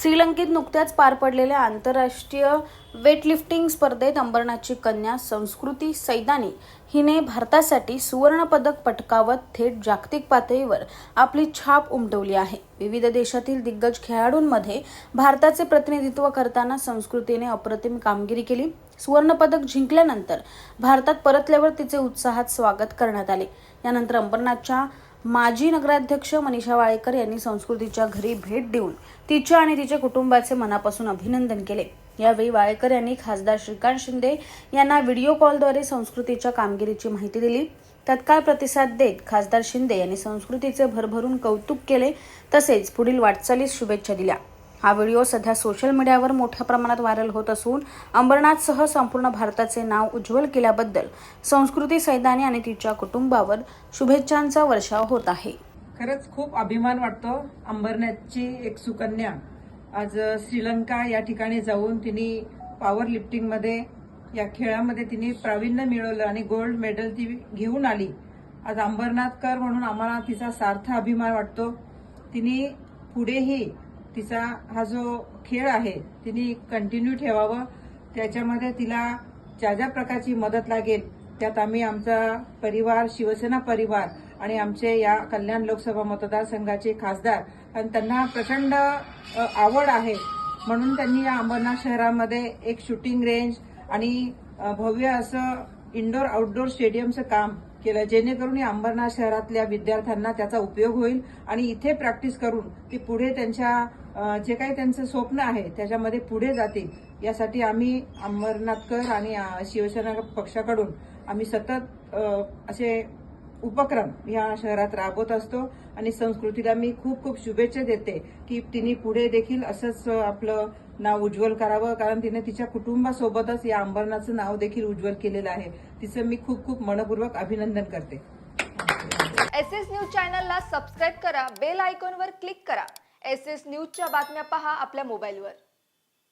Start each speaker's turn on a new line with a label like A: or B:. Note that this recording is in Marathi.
A: श्रीलंकेत नुकत्याच पार पडलेल्या आंतरराष्ट्रीय वेटलिफ्टिंग स्पर्धेत अंबरनाथची कन्या संस्कृती सैदानी. हिने भारतासाठी सुवर्णपदक पटकावत थेट जागतिक पातळीवर आपली छाप उमटवली आहे. विविध देशातील दिग्गज खेळाडूंमध्ये भारताचे प्रतिनिधित्व करताना संस्कृतीने अप्रतिम कामगिरी केली. सुवर्णपदक जिंकल्यानंतर भारतात परतल्यावर तिचे उत्साहात स्वागत करण्यात आले. यानंतर अंबरनाथच्या माजी नगराध्यक्ष मनीषा वाळेकर यांनी संस्कृतीच्या घरी भेट देऊन तिच्या आणि तिच्या कुटुंबाचे मनापासून अभिनंदन केले. यावेळी वाळेकर यांनी खासदार श्रीकांत शिंदे यांना व्हिडिओ कॉलद्वारे संस्कृतीच्या कामगिरीची माहिती दिली. तत्काळ प्रतिसाद देत खासदार शिंदे यांनी संस्कृतीचे भरभरून कौतुक केले तसेच पुढील वाटचालीस शुभेच्छा दिल्या. हा व्हिडिओ सध्या सोशल मीडियावर मोठ्या प्रमाणात व्हायरल होत असून अंबरनाथसह संपूर्ण भारताचे नाव उज्ज्वल केल्याबद्दल संस्कृती सैदानी आणि तिच्या कुटुंबावर शुभेच्छांचा वर्षाव होत आहे.
B: खरंच खूप अभिमान वाटतो अंबरनाथची एक सुकन्या. आज श्रीलंका या ठिकाणी जाऊन तिने पॉवर लिफ्टिंगमध्ये या खेळामध्ये तिने प्रावीण्य मिळवलं आणि गोल्ड मेडल ती घेऊन आली. आज अंबरनाथकर म्हणून आम्हाला तिचा सार्थ अभिमान वाटतो. तिने पुढेही तिचा हा जो खेळ आहे तिने कंटिन्यू ठेवावं. त्याच्यामध्ये तिला ज्या ज्या प्रकारची मदत लागेल त्यात आम्ही आमचा परिवार शिवसेना परिवार आणि आमचे या कल्याण लोकसभा मतदारसंघाचे खासदार आणि त्यांना प्रचंड आवड आहे. म्हणून त्यांनी या अंबरनाथ शहरामध्ये एक शूटिंग रेंज आणि भव्य असं इंडोर आउटडोर स्टेडियमचं काम केलं. जेणेकरून या अंबरनाथ शहरातल्या विद्यार्थ्यांना त्याचा उपयोग होईल आणि इथे प्रॅक्टिस करून ते पुढे त्यांच्या जे काही त्यांचं स्वप्न आहे त्याच्यामध्ये पुढे जातील यासाठी आम्ही अंबरनाथकर आणि शिवसेना पक्षाकडून आम्ही सतत असे उपक्रम या शहरात राबवत असतो आणि संस्कृतीला मी खूप खूप शुभेच्छा देते की तिने पुढे देखील असंच आपलं नाव उज्ज्वल करावं कारण तिने तिच्या कुटुंबासोबतच या अंबरनाथचं नाव देखील उज्ज्वल केलेलं आहे. तिचं मी खूप खूप मनपूर्वक अभिनंदन करते.
C: एस एस न्यूज चॅनलला सबस्क्राईब करा बेल आयकॉनवर क्लिक करा. एस एस न्यूजच्या बातम्या पहा आपल्या मोबाईलवर.